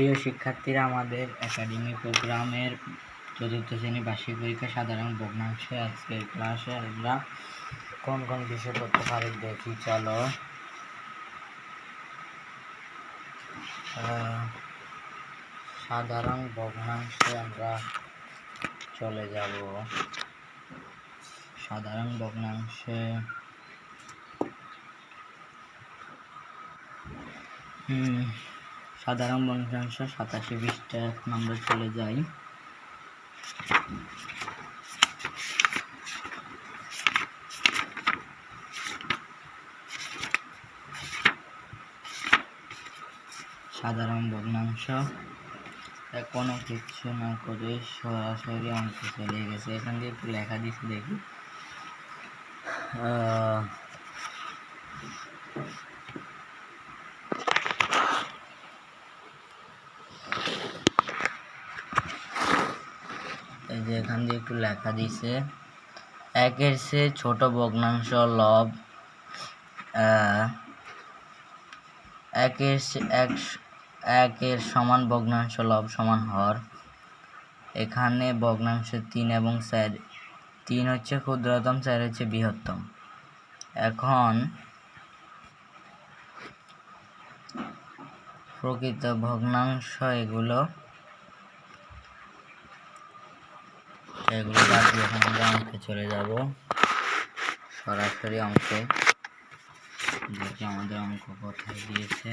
প্রিয় শিক্ষার্থীরা, আমাদের একাডেমি প্রোগ্রামের চতুর্থ শ্রেণি বার্ষিক পরীক্ষা সাধারণ ভগ্নাংশে আজকের ক্লাসে। আমরা কোন কোন বিষয় করতে পারি দেখি, চলো। সাধারণ ভগ্নাংশে আমরা চলে যাব। সাধারণ ভগ্নাংশে হুম সাধারণ ভগ্নাংশ সাতাশি এখন আমরা চলে যাই সাধারণ ভগ্নাংশ কোনো কিছু না করে সরাসরি অঙ্ক চলে গেছে। এখান দিয়ে একটু লেখা দিচ্ছি দেখি। এই যে এখান দিয়ে একটু লেখা দিছে, একের সে ছোট ভগ্নাংশ লব একের এক, একের সমান ভগ্নাংশ লব সমান হর। এখানে ভগ্নাংশ তিন এবং চার, তিন হচ্ছে ক্ষুদ্রতম, চার হচ্ছে বৃহত্তম। এখন প্রকৃত ভগ্নাংশ এগুলো এগুলো বাদ দিয়ে এখন আমরা অঙ্কে চলে যাব। সরাসরি অঙ্কে দেখি আমাদের অঙ্ক কোথায় দিয়েছে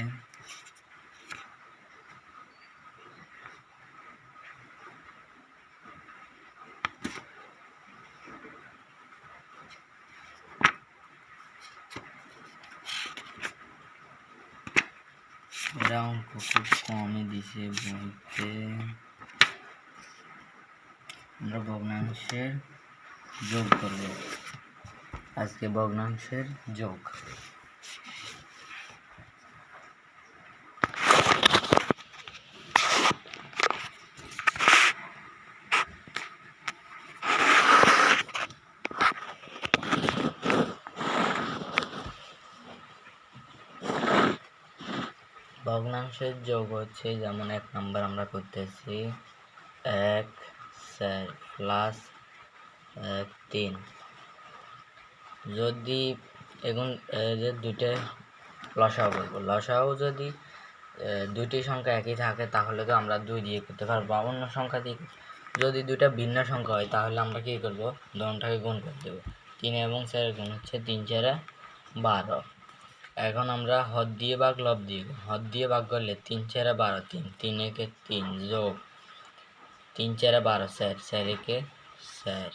এরা অঙ্ক খুব কমই দিছে বলতে আমরা ভগ্নাংশের যোগ করব। আজকে ভগ্নাংশের যোগ। ভগ্নাংশের যোগ হচ্ছে, যেমন এক নাম্বার আমরা করতেছি, এক প্লাস তিন। যদি এখন যে দুইটা লসাও বলব। লসাও যদি দুইটি সংখ্যা একই থাকে, তাহলে তো আমরা দুই দিয়ে করতে পারব। অন্য সংখ্যা দিয়ে যদি দুইটা ভিন্ন সংখ্যা হয়, তাহলে আমরা কী করব? দনটাকে গুণ করে দেবো। তিন এবং চারের গুণ হচ্ছে তিন, চারে বারো। এখন আমরা হদ দিয়ে ভাগ লব দিয়ে। হদ দিয়ে ভাগ করলে তিন, চারে বারো, তিন। তিন একে তিন যোগ তিন চারে বারো। স্যার স্যার একে স্যার।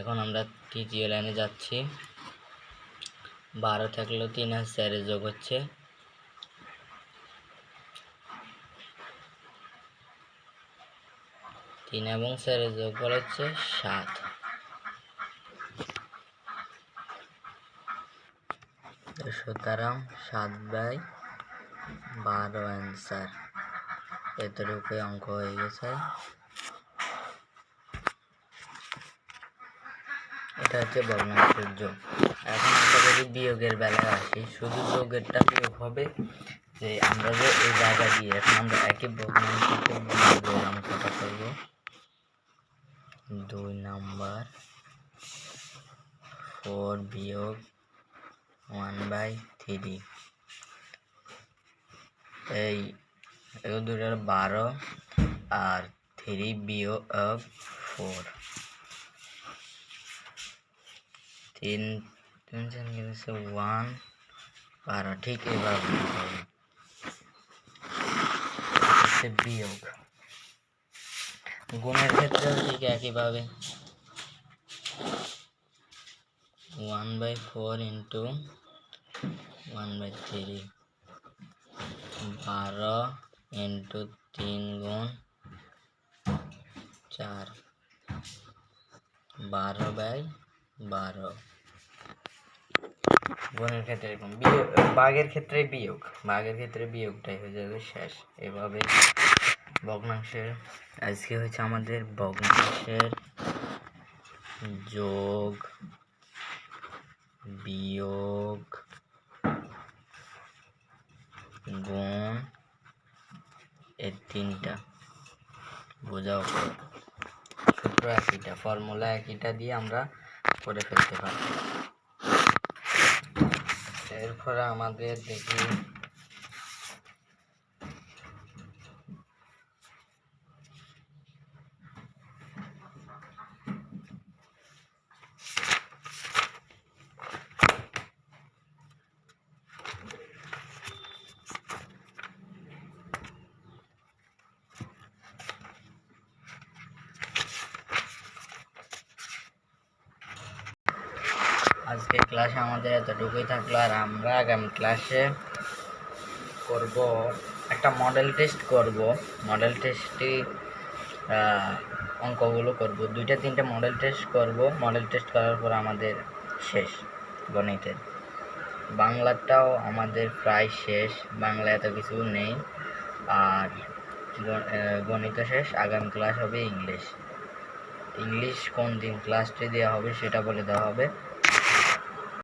এখন আমরা তৃতীয় লাইনে যাচ্ছি। বারো থাকলেও তিন আর স্যারে যোগ হচ্ছে। তিন এবং স্যারে যোগ করে হচ্ছে সাত। সুতরাং সাত বাই বারো অ্যান্সার। এতটুকু অঙ্ক হয়ে গেছে। এটা হচ্ছে ভগ্নাংশের যোগ এখন আমরা যদি বিয়োগের বেলায় আসি, শুধু যোগেরটা বিয়োগ হবে যে আমরা যে এই জায়গা দিয়ে এখন আমরা একই ভগ্নাংশকে বিয়োগের অঙ্কটা করব। দুই নাম্বার ফোর বিয়োগ ওয়ান বাই থ্রি এই এগুলো দুটোর বারো আর থ্রি বিয়োগ ফোর তিন তিন, চার ওয়ান বারো। ঠিক এবার বিয়োগ। গুণের ক্ষেত্রেও ঠিক একইভাবে। One by four into one by three বারো ইন্টু তিন গুণ চার। বারো বাই বারো। গুণের ক্ষেত্রে এরকম। বিয়োগ, বাঘের ক্ষেত্রে বিয়োগ। বাঘের ক্ষেত্রে বিয়োগটাই হয়ে যাবে শেষ। এভাবে ভগ্নাংশের, আজকে হচ্ছে আমাদের ভগ্নাংশের যোগ, বিয়োগ, গুণ তিনটা। বোঝাও। সূত্র একইটা ফর্মুলা একইটা দিয়ে আমরা করে ফেলতে পারি। এরপরে আমাদের দেখি আজকে ক্লাসে আমাদের এতটুকুই থাকল আর আমরা আগামী ক্লাসে করব, একটা মডেল টেস্ট করব। মডেল টেস্টটি অঙ্কগুলো করব। দুইটা তিনটা মডেল টেস্ট করব। মডেল টেস্ট করার পর আমাদের শেষ গণিতের। বাংলাটাও আমাদের প্রায় শেষ বাংলা এত কিছু নেই। আর গণিত শেষ, আগামী ক্লাস হবে ইংলিশ। ইংলিশ কোন দিন ক্লাসটি দেওয়া হবে সেটা বলে দেওয়া হবে।